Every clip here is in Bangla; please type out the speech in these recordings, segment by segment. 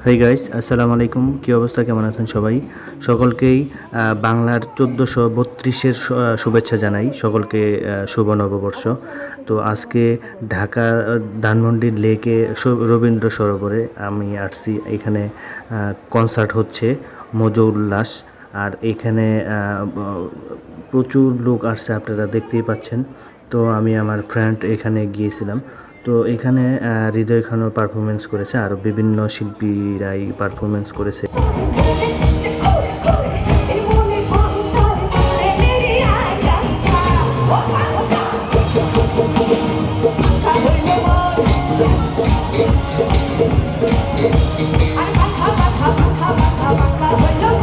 হাই গাইস আসসালামু আলাইকুম। কী অবস্থা? কেমন আছেন সবাই? সকলকেই বাংলার চোদ্দোশো বত্রিশের শুভেচ্ছা জানাই। সকলকে শুভ নববর্ষ। তো আজকে ঢাকা, ধানমন্ডির লেকে রবীন্দ্র সরোবরে আমি আসছি। এখানে কনসার্ট হচ্ছে, মজো উল্লাস। আর এখানে প্রচুর লোক আসছে, আপনারা দেখতেই পাচ্ছেন। তো আমি আমার ফ্রেন্ড এখানে গিয়েছিলাম। তো এখানে হৃদয় খানও পারফরমেন্স করেছে আরও বিভিন্ন শিল্পীরাই পারফরমেন্স করেছে।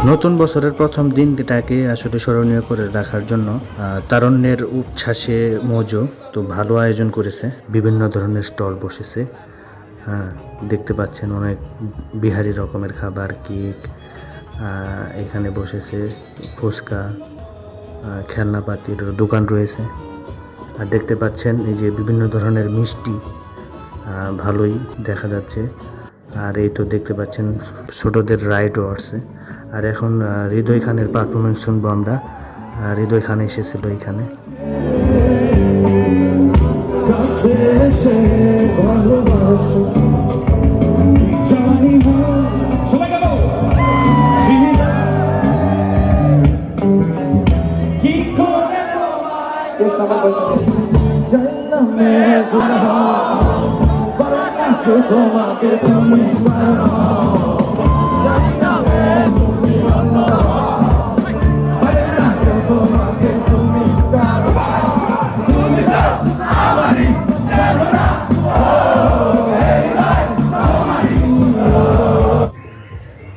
নতুন বছরের প্রথম দিনটাকে আসলে স্মরণীয় করে রাখার জন্য তারণ্যের উচ্ছ্বাসে মজো তো ভালো আয়োজন করেছে। বিভিন্ন ধরনের স্টল বসেছে। হ্যাঁ দেখতে পাচ্ছেন অনেক বিহারি রকমের খাবার, কেক এখানে বসেছে ফুচকা খেলনাপাতির দোকান রয়েছে। আর দেখতে পাচ্ছেন এই যে বিভিন্ন ধরনের মিষ্টি ভালোই দেখা যাচ্ছে। আর এই তো দেখতে পাচ্ছেন ছোটদের রাইডও আছে আর এখন হৃদয় খানের পারফরমেন্স শুনব আমরা। আর হৃদয় খান এসেছিল এখানে। কাছে এসে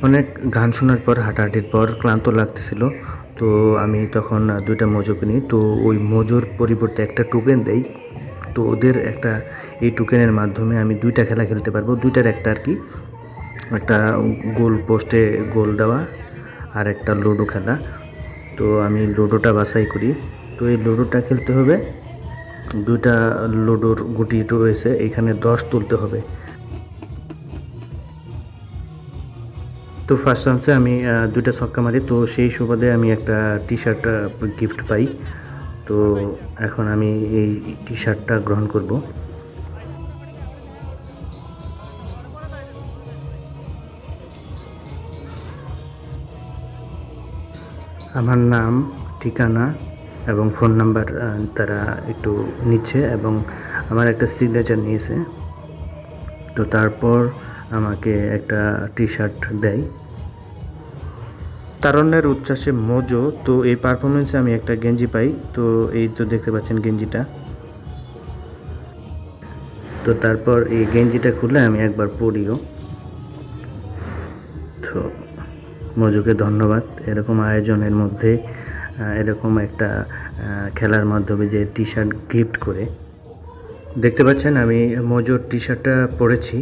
অনেক গান শোনার পর, হাঁটাহাঁটির পর ক্লান্ত লাগতেছিল। তো আমি তখন দুইটা মজো কিনি। তো ওই মজুর পরিবর্তে একটা টোকেন দেই। তো ওদের একটা, এই টোকেনের মাধ্যমে আমি দুইটা খেলা খেলতে পারব। দুইটার একটা আর কি, একটা গোল পোস্টে গোল দেওয়া আর একটা লুডো খেলা। তো আমি লুডোটা বাছাই করি। তো এই লুডোটা খেলতে হবে। দুইটা লুডোর গুটি রয়েছে। এখানে দশ তুলতে হবে। তো ফার্স্ট চান্সে আমি দুইটা ছক্কা মারি। তো সেই সুবাদে আমি একটা টি শার্ট গিফট পাই। তো এখন আমি এই টি শার্টটা গ্রহণ করব। আমার নাম, ঠিকানা এবং ফোন নাম্বার তারা একটু নিচ্ছে এবং আমার একটা সিগনেচার নিয়েছে। তো তারপর আমাকে একটা টি শার্ট দেয়। তারণ্যের উচ্ছ্বাসে মজো। তো এই পারফরমেন্সে আমি একটা গেঞ্জি পাই। তো এই তো দেখতে পাচ্ছেন গেঞ্জিটা। তো তারপর এই গেঞ্জিটা খুলে আমি একবার পরিও। তো মজুকে ধন্যবাদ। এরকম আয়োজনের মধ্যে এরকম একটা খেলার মাধ্যমে যে টি শার্ট গিফট করে। দেখতে পাচ্ছেন, আমি মজুর টি শার্টটা পরেছি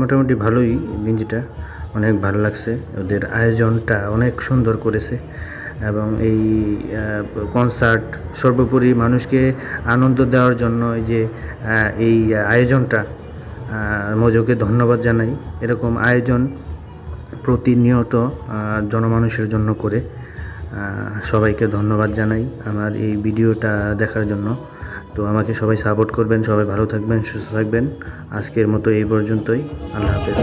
মোটামুটি ভালোই গেঞ্জিটা, অনেক ভালো লাগছে। ওদের আয়োজনটা অনেক সুন্দর করেছে এবং এই কনসার্ট সর্বোপরি মানুষকে আনন্দ দেওয়ার জন্য এই যে এই আয়োজনটা মজুকে ধন্যবাদ জানাই। এরকম আয়োজন প্রতিনিয়ত জনমানুষের জন্য করে সবাইকে ধন্যবাদ জানাই আমার এই ভিডিওটা দেখার জন্য। তো আমাকে সবাই সাপোর্ট করবেন, সবাই ভালো থাকবেন, সুস্থ থাকবেন আজকের মতো এই পর্যন্তই আল্লাহ হাফেজ!